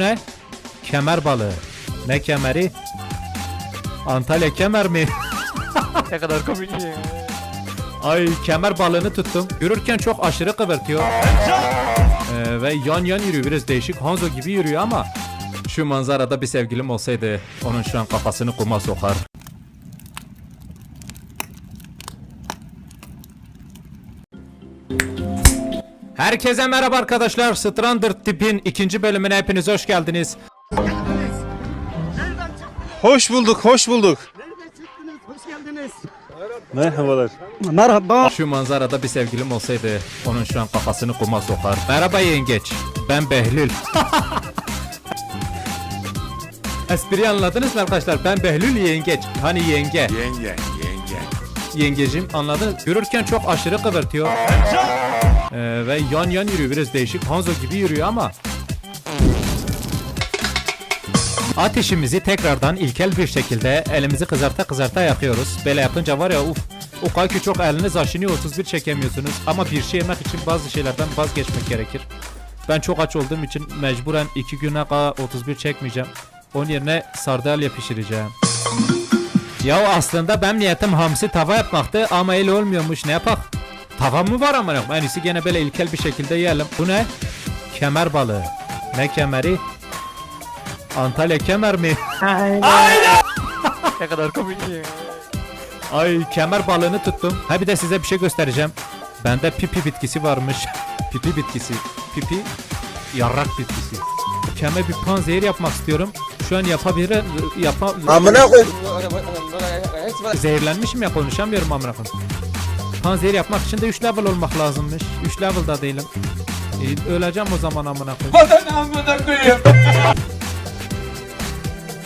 ne? Kemer balığı. Ne kemeri? Antalya kemer mi? Ne kadar komik ya. Ay kemer balığını tuttum. Yürürken çok aşırı kıvırtıyor. Ee, ve yan yan yürüyor. Biraz değişik Hanzo gibi yürüyor ama şu manzarada bir sevgilim olsaydı onun şu an kafasını kuma sokar. Herkese merhaba arkadaşlar. Strander tipin ikinci bölümüne hepiniz hoş geldiniz. Hoş bulduk, hoş bulduk. Hoş geldiniz. Merhabalar. Merhaba. Şu manzarada bir sevgilim olsaydı onun şu an kafasını kuma sokar. Merhaba yengeç. Ben Behlül. Espriyi anladınız mı arkadaşlar? Ben Behlül yengeç. Hani yenge. Yenge, yenge. Yengecim anladınız? Yürürken çok aşırı kıvırtıyor. Ee, ve yan yan yürüyor. Biraz değişik Hanzo gibi yürüyor ama. Ateşimizi tekrardan ilkel bir şekilde elimizi kızarta kızarta yakıyoruz. Böyle yapınca var ya uf. O kadar ki çok eliniz aşınıyor 31 çekemiyorsunuz. Ama bir şey yemek için bazı şeylerden vazgeçmek gerekir. Ben çok aç olduğum için mecburen 2 güne kadar 31 çekmeyeceğim. Onun yerine sardalya pişireceğim. Ya aslında ben niyetim hamsi tava yapmaktı ama öyle olmuyormuş ne yapak? Tava mı var ama en iyisi gene böyle ilkel bir şekilde yiyelim. Bu ne? Kemer balığı. Ne kemeri? Antalya kemer mi? Ne kadar komik ya. Ay kemer balığını tuttum. Ha bir de size bir şey göstereceğim. Bende pipi bitkisi varmış. pipi bitkisi. Pipi yarrak bitkisi. Kemer bir panzehir yapmak istiyorum. Şu an yapabilirim. Yapa... Amına koy. Zehirlenmişim ya konuşamıyorum amına koyayım. Panzehir yapmak için de 3 level olmak lazımmış. 3 level'da değilim. Ee, öleceğim o zaman amına koyayım.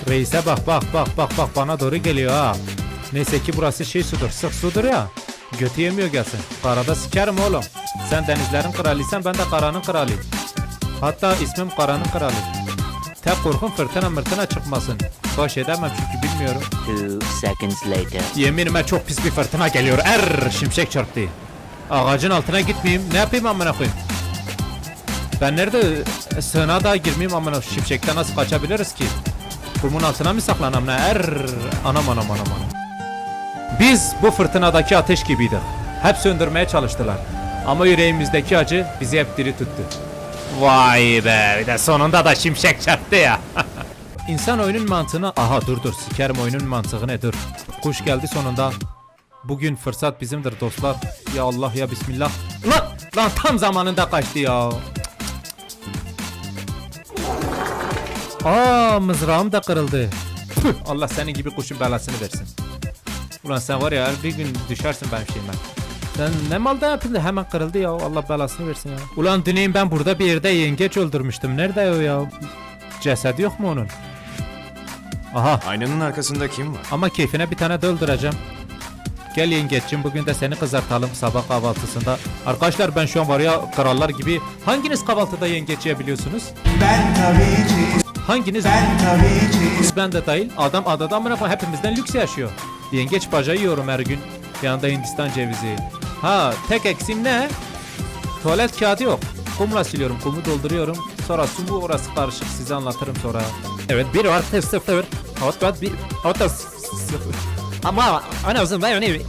Reise bak bak bak bak bak bana doğru geliyor ha. Neyse ki burası şey sudur, sık sudur ya. Götü yemiyor gelsin. Karada sikerim oğlum. Sen denizlerin kralıysan ben de karanın kralıyım. Hatta ismim karanın kralı. Tek korkum fırtına mırtına çıkmasın. Baş edemem çünkü bilmiyorum. Two seconds later. Yeminime çok pis bir fırtına geliyor. Er şimşek çarptı. Ağacın altına gitmeyeyim. Ne yapayım amına koyayım? Ben nerede e, sığınağa da girmeyeyim amına şimşekten nasıl kaçabiliriz ki? Kumun altına mı saklanam ne? Er anam anam anam anam. Biz bu fırtınadaki ateş gibiydik. Hep söndürmeye çalıştılar. Ama yüreğimizdeki acı bizi hep diri tuttu. Vay be bir de sonunda da şimşek çarptı ya. İnsan oyunun mantığını... Aha dur dur sikerim oyunun mantığını dur. Kuş geldi sonunda. Bugün fırsat bizimdir dostlar. Ya Allah ya Bismillah. Lan, lan tam zamanında kaçtı ya. Aa mızrağım da kırıldı. Allah senin gibi kuşun belasını versin. Ulan sen var ya bir gün düşersin benim şeyime. Sen ne malda yapıldı hemen kırıldı ya Allah belasını versin ya. Ulan düneyim ben burada bir yerde yengeç öldürmüştüm. Nerede o ya? Cesedi yok mu onun? Aha Aynanın arkasında kim var? ama keyfine bir tane de öldüreceğim. Gel yengeçim bugün de seni kızartalım sabah kahvaltısında. Arkadaşlar ben şu an var ya krallar gibi. Hanginiz kahvaltıda yengeç yiyebiliyorsunuz? Ben tabii ki. Hanginiz? Ben tabii ki. Ben de dahil. Adam adada amına koyayım, hepimizden lüks yaşıyor. Yengeç bacağı yiyorum her gün. Yanında Hindistan cevizi. Ha tek eksiğim ne? Tuvalet kağıdı yok. Kumla siliyorum, kumu dolduruyorum. Sonra su bu orası karışık size anlatırım sonra. Evet bir var sıfır sıfır. Hatta bir hatta sıfır. Ama en azından yani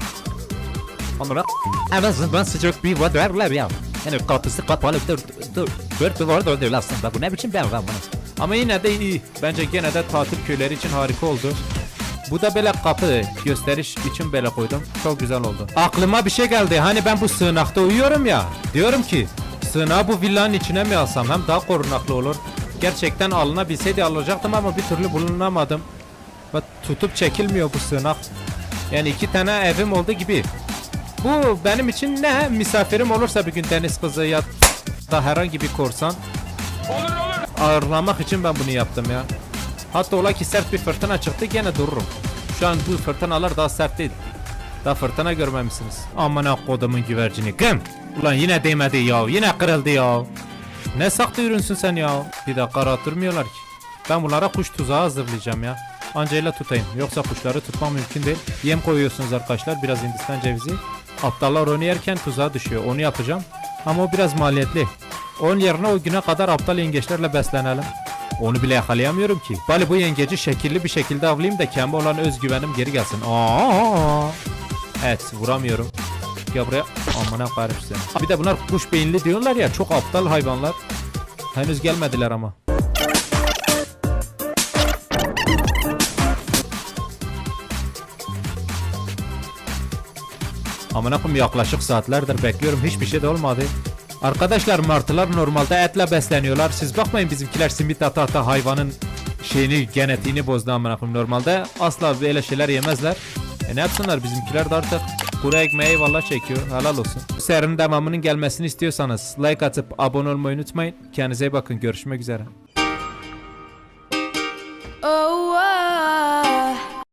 Onlara en azından sıcak bir var verler ya. Yani katısı kapalı dur dur. Dört bir var dördü aslında bu ne biçim ben ben bunu. Ama yine de iyi. Bence gene de tatil köyleri için harika oldu. Bu da böyle kapı gösteriş için böyle koydum. Çok güzel oldu. Aklıma bir şey geldi. Hani ben bu sığınakta uyuyorum ya. Diyorum ki sığınağı bu villanın içine mi alsam? Hem daha korunaklı olur. Gerçekten alınabilseydi alacaktım ama bir türlü bulunamadım. Ve tutup çekilmiyor bu sığınak. Yani iki tane evim oldu gibi. Bu benim için ne? Misafirim olursa bir gün deniz kızı ya da herhangi bir korsan. Ağırlamak için ben bunu yaptım ya. Hatta ola ki sert bir fırtına çıktı gene dururum. Şu an bu fırtınalar daha sert değil. Daha fırtına görmemişsiniz. Amına kodumun güvercini. Gım! Ulan yine değmedi ya. Yine kırıldı ya. Ne saklı ürünsün sen ya. Bir dakika rahat durmuyorlar ki. Ben bunlara kuş tuzağı hazırlayacağım ya. Ancayla tutayım. Yoksa kuşları tutmam mümkün değil. Yem koyuyorsunuz arkadaşlar. Biraz Hindistan cevizi. Aptallar onu yerken tuzağa düşüyor. Onu yapacağım. Ama o biraz maliyetli. Onun yerine o güne kadar aptal yengeçlerle beslenelim. Onu bile yakalayamıyorum ki. Bari bu yengeci şekilli bir şekilde avlayayım da kendi olan özgüvenim geri gelsin. Aa! Evet vuramıyorum. Gel buraya. Amına koyarım seni. Bir de bunlar kuş beyinli diyorlar ya çok aptal hayvanlar. Henüz gelmediler ama. Amına koyayım yaklaşık saatlerdir bekliyorum hiçbir şey de olmadı. Arkadaşlar martılar normalde etle besleniyorlar. Siz bakmayın bizimkiler simit ata ata hayvanın şeyini genetiğini bozdu amına koyayım. Normalde asla böyle şeyler yemezler. E ne yapsınlar bizimkiler de artık kuru ekmeği eyvallah çekiyor. Helal olsun. Bu serinin devamının gelmesini istiyorsanız like atıp abone olmayı unutmayın. Kendinize iyi bakın. Görüşmek üzere.